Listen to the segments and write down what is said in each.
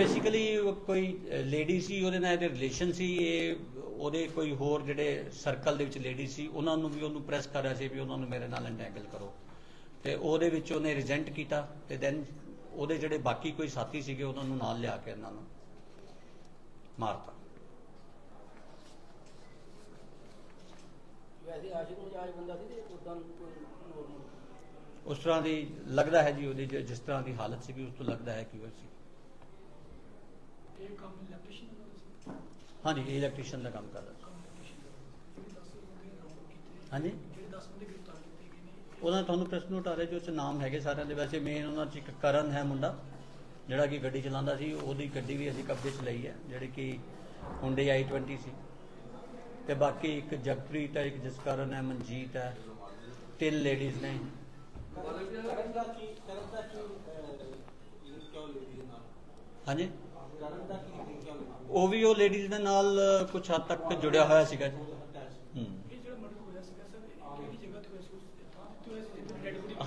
Basically ਕੋਈ lady ਸੀ ਉਹਦੇ ਨਾਲ ਇਹਦੇ ਰਿਲੇਸ਼ਨ ਸੀ ਇਹ ਉਹਦੇ ਕੋਈ ਹੋਰ ਜਿਹੜੇ ਸਰਕਲ ਦੇ ਵਿੱਚ ਲੇਡੀ ਸੀ ਉਹਨਾਂ ਨੂੰ ਵੀ ਉਹਨੂੰ ਪ੍ਰੈਸ ਕਰ ਰਿਹਾ ਸੀ ਵੀ ਉਹਨਾਂ ਨੂੰ ਮੇਰੇ ਨਾਲ ਇੰਟੈਂਗਲ ਕਰੋ। ਤੇ ਉਹਦੇ ਵਿੱਚ ਉਹਨੇ ਰਿਜੈਂਟ ਕੀਤਾ ਤੇ ਦੈਨ ਉਹਦੇ ਜਿਹੜੇ ਬਾਕੀ ਕੋਈ ਸਾਥੀ ਸੀਗੇ ਉਹਨਾਂ ਨੂੰ ਨਾਲ ਲਿਆ ਕੇ ਇਹਨਾਂ ਨੂੰ ਮਾਰਤਾ। ਵੈਸੇ ਆਸ਼ਿਕ ਮਜਾਜ ਬੰਦਾ ਸੀ ਤੇ ਉਦਾਂ ਕੋਈ ਨੋਰਮਲ ਉਸ ਤਰ੍ਹਾਂ ਦੀ ਲੱਗਦਾ ਹੈ ਜੀ ਉਹਦੀ ਜਿਸ ਤਰ੍ਹਾਂ ਦੀ ਹਾਲਤ ਸੀਗੀ ਉਸ ਤੋਂ ਲੱਗਦਾ ਹੈ ਕਿ ਉਹ ਸੀ। ਇਹ ਕੰਮ ਇਲੈਕਟ੍ਰੀਸ਼ੀਅਨ ਦਾ ਸੀ ਹਾਂਜੀ ਇਹ ਇਲੈਕਟ੍ਰੀਸ਼ੀਅਨ ਦਾ ਕੰਮ ਕਰਦਾ ਸੀ। ਕੰਮ ਇਲੈਕਟ੍ਰੀਸ਼ੀਅਨ ਜਿਹੜੇ 10 ਬੰਦੇ ਅਰਾਊਂਡ ਕੀਤੇ ਹਾਂਜੀ? ਜਿਹੜੇ 10 ਬੰਦੇ ਗ੍ਰਿਫਤਾਰ ਕੀਤੇ ਗਏ ਨੇ ਉਹਨਾਂ ਤੁਹਾਨੂੰ ਪ੍ਰੈਸ ਨੋਟ ਆ ਰਿਹਾ ਜੋ ਚ ਨਾਮ ਹੈਗੇ ਸਾਰਿਆਂ ਦੇ। ਵੈਸੇ ਮੇਨ ਉਹਨਾਂ ਚ ਇੱਕ ਕਰਨ ਹੈ ਮੁੰਡਾ ਜਿਹੜਾ ਕਿ ਗੱਡੀ ਚਲਾਉਂਦਾ ਸੀ। ਉਹਦੀ ਗੱਡੀ ਵੀ ਅਸੀਂ ਕਬਜ਼ੇ 'ਚ ਲਈ ਹੈ ਜਿਹੜੀ ਕਿ ਹੁੰਡੇ i20 ਸੀ। ਤੇ ਬਾਕੀ ਇੱਕ ਜਗਪ੍ਰੀਤ ਹੈ ਇੱਕ ਜਸਕਰਨ ਹੈ ਮਨਜੀਤ ਹੈ ਤਿੰਨ ਲੇਡੀਜ਼ ਨੇ। ਹਾਂਜੀ ਕਰਨ ਦਾ ਕੀ ਲਿੰਕ ਕਿਉਂ ਉਹ ਵੀ ਉਹ ਲੇਡੀਜ਼ ਦੇ ਨਾਲ ਕੁਝ ਹੱਦ ਤੱਕ ਜੁੜਿਆ ਹੋਇਆ ਸੀਗਾ ਜੀ। ਹੂੰ।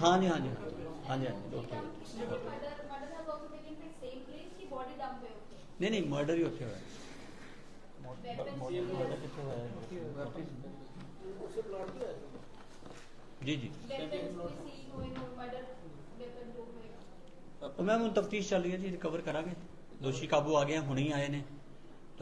ਹਾਂ ਜੀ ਹਾਂ ਜੀ। ਹਾਂ ਜੀ ਨਹੀਂ ਨਹੀਂ ਮਰਡਰ ਹੀ ਉੱਥੇ ਹੋਇਆ। ਜੀ ਜੀ। ਮੈਮ ਹੁਣ ਤਫਤੀਸ਼ ਚੱਲ ਰਹੀ ਹੈ ਜੀ ਰਿਕਵਰ ਕਰਾਂਗੇ। ਦੋਸ਼ੀ ਕਾਬੂ ਆ ਗਏ ਹੁਣੇ ਹੀ ਆਏ ਨੇ।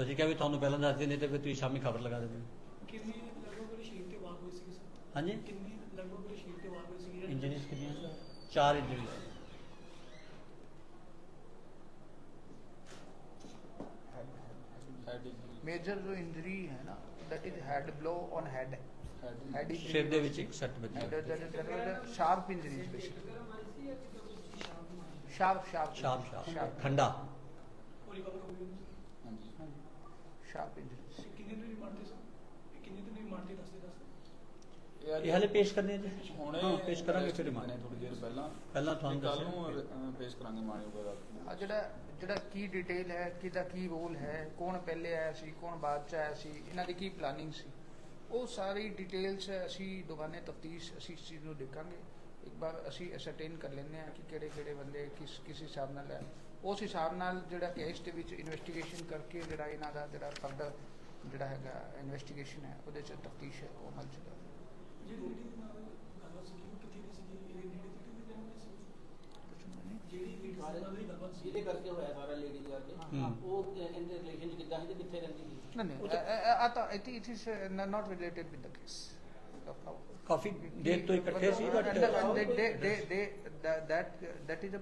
ਤੁਸੀਂ ਕਿਹਾ ਵੀ ਤੁਹਾਨੂੰ ਪਹਿਲਾਂ ਦੱਸ ਦਿੰਦੇ ਤੇ ਫਿਰ ਤੁਸੀਂ ਸ਼ਾਮੀ ਖਬਰ ਲਗਾ ਦਿੰਦੇ। ਕਿੰਨੀ ਲਗਭਗ ਉਹਦੇ ਸ਼ਰੀਰ ਤੇ ਵਾਰ ਹੋਈ ਸੀ ਸਰ? ਹਾਂਜੀ? ਕਿੰਨੀ ਲਗਭਗ ਉਹਦੇ ਸ਼ਰੀਰ ਤੇ ਵਾਰ ਹੋਈ ਸੀ ਇੰਜਰੀਜ਼ ਕਿੰਨੀਆਂ ਚਾਰ ਇੰਜਰੀਜ਼ ਮੇਜਰ ਜੋ ਇੰਜਰੀ ਹੈ ਨਾ that is head blow on head. Head injury. ਸਿਰ ਦੇ ਵਿੱਚ ਇੱਕ ਸੱਟ ਵੱਜੀ। That is that is sharp injuries basically sharp sharp sharp sharp ਖੰਡਾ ਉਹ ਰਿਕਵਰ ਹੋ ਗਈ ਉਹਨੂੰ। Injuries ਤੇ ਕਿੰਨੇ ਦਿਨ ਰਿਮਾਂਡ ਤੇ ਸਰ? ਇਹ ਕਿੰਨੇ ਦਿਨ ਰਿਮਾਂਡ ਤੇ ਦੱਸਦੇ ਦੱਸਦੇ ਇਹ ਹਲੇ ਪੇਸ਼ ਕਰਨੇ ਜੀ। ਹੁਣੇ ਹਾਂ ਪੇਸ਼ ਕਰਾਂਗੇ ਫਿਰ ਰਿਮਾਂਡ ਥੋੜੀ ਦੇਰ ਪਹਿਲਾਂ। ਪਹਿਲਾਂ ਤੁਹਾਨੂੰ ਦੱਸਿਆ। ਨੂੰ ਪੇਸ਼ ਕਰਾਂਗੇ ਮਾਨਯੋਗ ਅਦਾਲਤ ਆ ਜਿਹੜਾ ਜਿਹੜਾ ਕੀ ਡਿਟੇਲ ਹੈ ਕਿਹਦਾ ਕੀ ਰੋਲ ਹੈ ਕੌਣ ਪਹਿਲੇ ਆਇਆ ਸੀ ਕੌਣ ਬਾਅਦ ਚ ਆਇਆ ਸੀ ਇਹਨਾਂ ਦੀ ਕੀ ਪਲਾਨਿੰਗ ਸੀ? ਉਹ ਸਾਰੀ ਡਿਟੇਲਸ ਅਸੀਂ ਦੁਕਾਨੇ ਤਫਤੀਸ਼ ਅਸੀਂ ਇਸ ਚੀਜ਼ ਨੂੰ ਦੇਖਾਂਗੇ। ਇੱਕ ਵਾਰ ਅਸੀਂ ਅਸਰਟੇਨ ਕਰ ਲੈਂਦੇ ਹਾਂ ਕਿ ਕਿਹੜੇ ਕਿਹੜੇ ਬੰਦੇ ਕਿਸ ਕਿਸ ਹਿਸਾਬ ਨਾਲ ਹੈ। ਉਸ ਹਿਸਾਬ ਨਾਲ ਜਿਹੜਾ ਕੇਸ ਦੇ ਵਿੱਚ ਇਨਵੈਸਟੀਗੇਸ਼ਨ ਕਰਕੇ ਜਿਹੜਾ ਇਹਨਾਂ ਦਾ ਜਿਹੜਾ ਫਰਦਰ ਜਿਹੜਾ ਹੈਗਾ ਇਨਵੈਸਟੀਗੇਸ਼ਨ ਹੈ ਉਹਦੇ ਚ ਤਫਤੀਸ਼ ਹੈ ਉਹ ਅਮਲ ਚ ਲਿਆਵਾਂਗੇ। ਜਿਹੜੀ ਲੇਡੀ ਦੇ ਨਾਲ ਗੱਲਬਾਤ ਸੀ ਉਹ ਕਿੱਥੇ ਦੀ ਸੀਗੀ ਇਹ ਨੇੜੇ ਤੇੜੇ ਦੀ ਰਹਿਣ ਵਾਲੀ ਸੀ ਕੁਛ ਹੁੰਦਾ ਨਹੀਂ। ਜਿਹੜੀ ਲੇਡੀ ਦੇ ਨਾਲ ਦੀ ਗੱਲਬਾਤ ਸੀ ਜਿਹਦੇ ਕਰਕੇ ਹੋਇਆ ਸਾਰਾ ਲੇਡੀ ਕਰਕੇ ਹੂੰ। ਉਹ ਇਹਦੇ ਰਿਲੇਸ਼ਨ ਚ ਕਿੱਦਾਂ ਸੀ ਤੇ ਕਿੱਥੇ ਰਹਿੰਦੀ ਸੀ it is uh, no- not related with the case. of how- ਕਾਫੀ ਦੇਰ ਤੋਂ ਇਕੱਠੇ ਸੀ but And, and they, they, they, they, that, that, that is a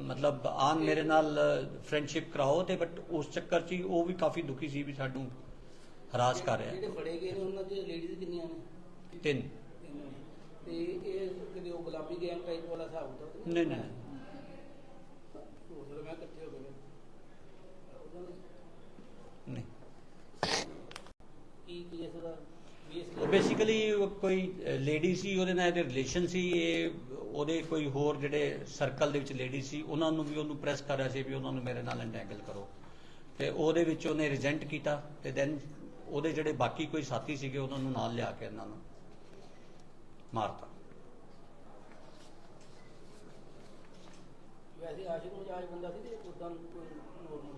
ਮਤਲਬ ਆਨ ਮੇਰੇ ਨਾਲ ਫਰੈਂਡਸ਼ਿਪ ਕਰਾਓ ਤੇ ਬਟ ਉਸ ਚੱਕਰ 'ਚ ਹੀ ਉਹ ਵੀ ਕਾਫੀ ਦੁਖੀ ਸੀ ਵੀ ਸਾਨੂੰ ਹਰਾਸ ਕਰ ਰਿਹਾ। ਜਿਹੜੇ ਫੜੇ ਗਏ ਨੇ ਉਹਨਾਂ ਚ ਲੇਡੀਜ਼ ਕਿੰਨੀਆਂ ਨੇ? ਤਿੰਨ। ਤੇ ਇਹ ਕਿਤੇ ਉਹ ਗੁਲਾਬੀ ਗੇਮ ਟਾਈਪ ਵਾਲਾ ਹਿਸਾਬ ਹੁੰਦਾ ਨਹੀਂ ਨਹੀਂ। ਹੋ ਸਕਦਾ ਮੈਂ ਇਕੱਠੇ ਹੋ ਗਏ ਉਹਨਾਂ ਨੇ ਨਹੀਂ ਕੀ ਕੇਸ ਦਾ ਬੇਸ ਉਹ ਬੇਸਿਕਲੀ ਕੋਈ ਲੇਡੀ ਸੀ ਉਹਦੇ ਨਾਲ ਇਹਦੇ ਰਿਲੇਸ਼ਨ ਸੀ ਇਹ ਉਹਦੇ ਕੋਈ ਹੋਰ ਜਿਹੜੇ ਸਰਕਲ ਦੇ ਵਿੱਚ ਲੇਡੀ ਸੀ ਉਹਨਾਂ ਨੂੰ ਵੀ ਉਹਨੂੰ ਪ੍ਰੈਸ ਕਰ ਰਿਹਾ ਸੀ ਵੀ ਉਹਨਾਂ ਨੂੰ ਮੇਰੇ ਨਾਲ ਇੰਟੈਂਗਲ ਕਰੋ। ਤੇ ਉਹਦੇ ਵਿੱਚ ਉਹਨੇ ਰਿਜੈਂਟ ਕੀਤਾ ਤੇ ਦੈਨ ਉਹਦੇ ਜਿਹੜੇ ਬਾਕੀ ਕੋਈ ਸਾਥੀ ਸੀਗੇ ਉਹਨਾਂ ਨੂੰ ਨਾਲ ਲਿਆ ਕੇ ਇਹਨਾਂ ਨੂੰ ਮਾਰਤਾ। ਵੈਸੇ ਆਸ਼ਿਕ ਮਜਾਜ ਬੰਦਾ ਸੀ ਤੇ ਉਦਾਂ ਕੋਈ ਨੋਰਮਲ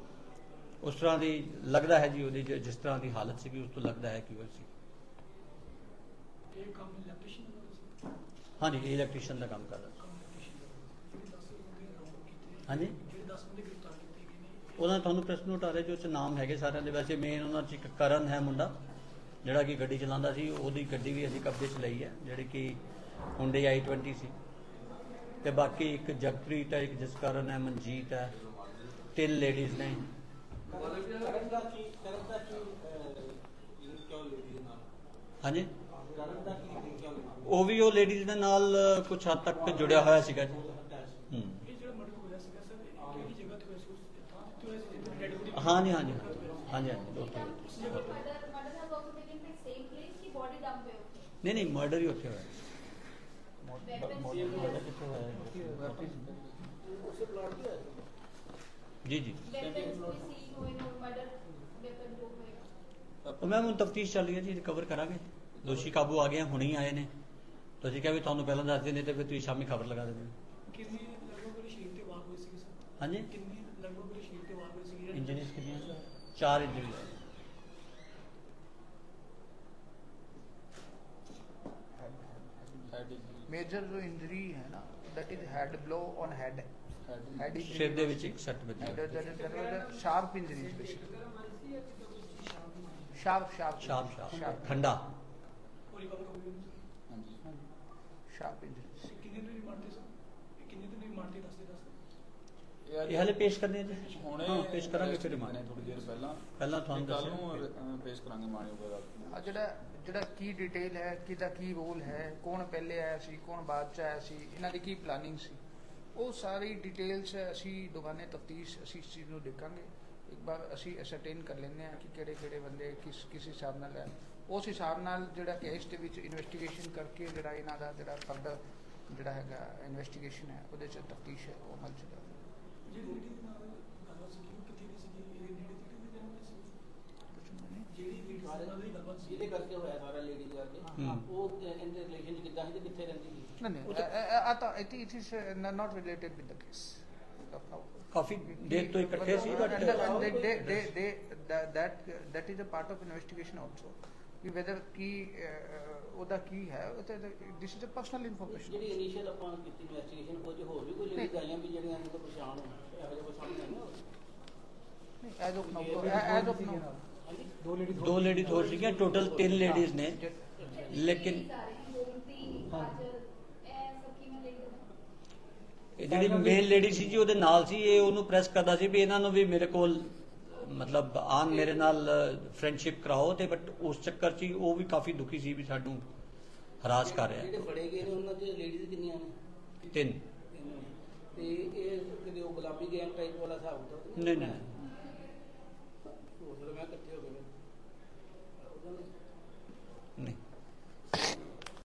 ਉਸ ਤਰ੍ਹਾਂ ਦੀ ਲੱਗਦਾ ਹੈ ਜੀ ਉਹਦੀ ਜਿਸ ਤਰ੍ਹਾਂ ਦੀ ਹਾਲਤ ਸੀਗੀ ਉਸ ਤੋਂ ਲੱਗਦਾ ਹੈ ਕਿ ਉਹ ਸੀ। ਇਹ ਕੰਮ ਇਲੈਕਟ੍ਰੀਸ਼ੀਅਨ ਦਾ ਸੀ ਹਾਂਜੀ ਇਲੈਕਟ੍ਰੀਸ਼ੀਅਨ ਦਾ ਕੰਮ ਕਰਦਾ ਸੀ। ਕੰਮ ਇਲੈਕਟ੍ਰੀਸ਼ੀਅਨ ਦਾ ਜਿਹੜੇ 10 ਬੰਦੇ ਅਰਾਊਂਡ ਕੀਤੇ ਹਾਂਜੀ? ਜਿਹੜੇ 10 ਬੰਦੇ ਗ੍ਰਿਫਤਾਰ ਕੀਤੇ ਗਏ ਨੇ ਉਹਨਾਂ ਤੁਹਾਨੂੰ ਪ੍ਰੈਸ ਨੋਟ ਆ ਰਿਹਾ ਜੋ ਚ ਨਾਮ ਹੈਗੇ ਸਾਰਿਆਂ ਦੇ। ਵੈਸੇ ਮੇਨ ਉਹਨਾਂ ਚ ਇੱਕ ਕਰਨ ਹੈ ਮੁੰਡਾ ਜਿਹੜਾ ਕਿ ਗੱਡੀ ਚਲਾਉਂਦਾ ਸੀ। ਉਹਦੀ ਗੱਡੀ ਵੀ ਅਸੀਂ ਕਬਜ਼ੇ 'ਚ ਲਈ ਹੈ ਜਿਹੜੀ ਕਿ ਹੁੰਡੇ i20 ਸੀ। ਤੇ ਬਾਕੀ ਇੱਕ ਜਗਪ੍ਰੀਤ ਹੈ ਇੱਕ ਜਸਕਰਨ ਹੈ ਮਨਜੀਤ ਹੈ ਤਿੰਨ ਲੇਡੀਜ਼ ਨੇ। ਕਰਨ ਦਾ ਕੀ ਕਰਨ ਦਾ ਕੀ ਲਿੰਕ ਕਿਉਂ ਲੇਡੀ ਦੇ ਨਾਲ? ਹਾਂਜੀ ਕਰਨ ਦਾ ਕੀ ਲਿੰਕ ਕਿਉਂ ਲੇਡੀ ਉਹ ਵੀ ਉਹ ਲੇਡੀਜ਼ ਦੇ ਨਾਲ ਕੁਝ ਹੱਦ ਤੱਕ ਜੁੜਿਆ ਹੋਇਆ ਸੀਗਾ ਜੀ। ਹੂੰ। ਇਹ ਜਿਹੜਾ ਮਰਡਰ ਹੋਇਆ ਸੀਗਾ ਸਰ ਇਹ ਕਿਹੜੀ ਜਗ੍ਹਾ ਤੇ ਹੋਇਆ ਸੀ ਉਸ ਥਾਂ ਤੇ ਹੋਇਆ। ਸੀ ਜਿੱਥੇ ਡੈਡ ਬੋਡੀ ਹਾਂਜੀ ਹਾਂਜੀ ਹਾਂਜੀ ਹਾਂਜੀ ਉੱਥੇ Murder, murder has also taken place same place कि body dump है ਉੱਥੇ? ਨਹੀਂ ਤੁਸੀਂ ਕਿਹਾ ਵੀ ਤੁਹਾਨੂੰ ਪਹਿਲਾਂ ਦੱਸ ਦਿੰਦੇ ਤੇ ਫਿਰ ਤੁਸੀਂ ਸ਼ਾਮੀ ਖਬਰ ਲਗਾ ਦਿੰਦੇ। ਕਿੰਨੀ ਲਗਭਗ ਉਹਦੀ ਸ਼ੀਟ ਤੇ ਵਾਰ ਹੋਈ ਸੀ ਸਰ? ਹਾਂਜੀ? ਕਿੰਨੀ ਲਗਭਗ ਉਹਦੀ ਸ਼ੀਟ ਤੇ ਵਾਰ ਹੋਈ ਸੀ ਇੰਜਰੀਜ਼ ਕਿੰਨੀਆਂ ਚਾਰ ਇੰਜਰੀਜ਼ ਹੈਡ ਮੇਜਰ ਜੋ ਇੰਜਰੀ ਹੈ ਨਾ that is head blow on head head ਸਿਰ ਦੇ ਵਿੱਚ ਇੱਕ ਸੱਟ ਵੱਜੀ sharp injuries basically sharp sharp sharp sharp ਠੰਡਾ ਉਹ ਰਿਕਵਰ ਹੋ ਗਈ ਉਹਨੂੰ। ਹਾਂਜੀ sharp injuries ਤੇ ਕਿੰਨੇ ਦਿਨ ਰਿਮਾਂਡ ਤੇ ਸਰ? ਇਹ ਕਿੰਨੇ ਦਿਨ ਰਿਮਾਂਡ ਤੇ ਦੱਸਦੇ ਦੱਸਦੇ? ਇਹ ਹਲੇ ਪੇਸ਼ ਕਰਨੇ ਆ ਜੀ। ਹੁਣੇ ਹਾਂ ਪੇਸ਼ ਕਰਾਂਗੇ ਫਿਰ ਮਾਨੇ ਰਿਮਾਂਡ ਥੋੜੀ ਦੇਰ ਪਹਿਲਾਂ। ਪਹਿਲਾਂ ਤੁਹਾਨੂੰ ਕੱਲ ਦੱਸਿਆ। ਨੂੰ ਅ, ਪੇਸ਼ ਕਰਾਂਗੇ ਮਾਨਯੋਗ ਅਦਾਲਤ ਆ ਜਿਹੜਾ ਜਿਹੜਾ ਕੀ ਡਿਟੇਲ ਹੈ ਕਿਹਦਾ ਕੀ ਰੋਲ ਹੈ ਕੌਣ ਪਹਿਲੇ ਆਇਆ ਸੀ ਕੌਣ ਬਾਅਦ ਚ ਆਇਆ ਸੀ ਇਹਨਾਂ ਦੀ ਕੀ ਪਲਾਨਿੰਗ ਸੀ? ਉਹ ਸਾਰੀ ਡਿਟੇਲਸ ਅਸੀਂ ਦੁਕਾਨੇ ਤਫਤੀਸ਼ ਅਸੀਂ ਇਸ ਚੀਜ਼ ਨੂੰ ਦੇਖਾਂਗੇ। ਇੱਕ ਵਾਰ ਅਸੀਂ ਐਸਰਟੇਨ ਕਰ ਲੈਂਦੇ ਹਾਂ ਕਿ ਕਿਹੜੇ ਕਿਹੜੇ ਬੰਦੇ ਕਿਸ ਕਿਸ ਹਿਸਾਬ ਨਾਲ ਹੈ। ਉਸ ਹਿਸਾਬ ਨਾਲ ਜਿਹੜਾ ਕੇਸ ਦੇ ਵਿੱਚ ਇਨਵੈਸਟੀਗੇਸ਼ਨ ਕਰਕੇ ਜਿਹੜਾ ਇਹਨਾਂ ਦਾ ਜਿਹੜਾ ਫਰਦਰ ਜਿਹੜਾ ਹੈਗਾ ਇਨਵੈਸਟੀਗੇਸ਼ਨ ਹੈ ਉਹਦੇ ਚ ਤਫਤੀਸ਼ ਹੈ ਉਹ ਅਮਲ ਚ ਲਿਆਵਾਂਗੇ। ਜਿਹੜੀ ਲੇਡੀ ਦੇ ਨਾਲ ਗੱਲਬਾਤ ਸੀ ਉਹ ਕਿੱਥੇ ਦੀ ਸੀਗੀ ਇਹ ਨੇੜੇ ਤੇੜੇ ਦੀ ਵਾਲੀ ਸੀ ਨਹੀਂ ਜਿਹੜੀ ਲੇਡੀ ਸਾਰੇ ਨਾਲ ਦੀ ਗੱਲਬਾਤ ਸੀ ਜਿਹਦੇ ਕਰਕੇ ਹੋਇਆ ਸਾਰਾ ਲੇਡੀ ਕਰਕੇ। ਉਹ ਇਹਦੇ ਰਿਲੇਸ਼ਨ ਚ ਕਿੱਦਾਂ ਸੀ ਤੇ ਕਿੱਥੇ ਰਹਿੰਦੀ ਸੀ it is uh, no- not related with the case. of now. ਕਾਫੀ ਦੇਰ ਤੋਂ ਇਕੱਠੇ ਸੀ but and, and they, they, they, they, that, that that is a investigation also. ਕਿ ਉਹਦਾ ਕੀ ਹੈ ਉਹ ਤੇ is a personal information. ਜਿਹੜੀ ਇਨੀਸ਼ੀਅਲ ਆਪਾਂ ਕੀਤੀ ਇਨਵੈਸਟੀਗੇਸ਼ਨ ਕੁਝ ਹੋਰ ਵੀ ਕੋਈ ਲੇਡੀਜ਼ ਆਈਆਂ ਵੀ ਜਿਹੜੀਆਂ ਤੋਂ ਪਛਾਣ ਹੋਣ ਇਹੋ ਜਿਹਾ ਹੋਰ? ਨਹੀਂ, As of now, as of now. ਹਾਂਜੀ ਦੋ ਲੇਡੀਜ਼ ਹੋਰ ਸੀਗੀਆਂ ਟੋਟਲ ਤਿੰਨ ਲੇਡੀਜ਼ ਨੇ ਲੇਕਿਨ ਲੇਡੀ ਦਾ ਜਿਹੜੀ ਮੇਨ ਲੇਡੀ ਸੀ ਜੀ ਉਹਦੇ ਨਾਲ ਸੀ ਇਹ ਉਹਨੂੰ ਪ੍ਰੈਸ ਕਰਦਾ ਸੀ ਵੀ ਇਹਨਾਂ ਨੂੰ ਵੀ ਮੇਰੇ ਕੋਲ ਮਤਲਬ ਆਨ ਮੇਰੇ ਨਾਲ ਫਰੈਂਡਸ਼ਿਪ ਕਰਾਓ ਤੇ ਬਟ ਉਸ ਚੱਕਰ 'ਚ ਹੀ ਉਹ ਵੀ ਕਾਫੀ ਦੁਖੀ ਸੀ ਵੀ ਸਾਨੂੰ ਹਰਾਸ ਕਰ ਰਿਹਾ। ਜਿਹੜੇ ਫੜੇ ਗਏ ਨੇ ਉਹਨਾਂ ਚ ਲੇਡੀਜ਼ ਕਿੰਨੀਆਂ ਨੇ? ਤਿੰਨ। ਤੇ ਇਹ ਕਿਤੇ ਉਹ ਗੁਲਾਬੀ ਗੈਂਗ ਟਾਈਪ ਵਾਲਾ ਹਿਸਾਬ ਹੁੰਦਾ? ਨਹੀਂ ਨਹੀਂ।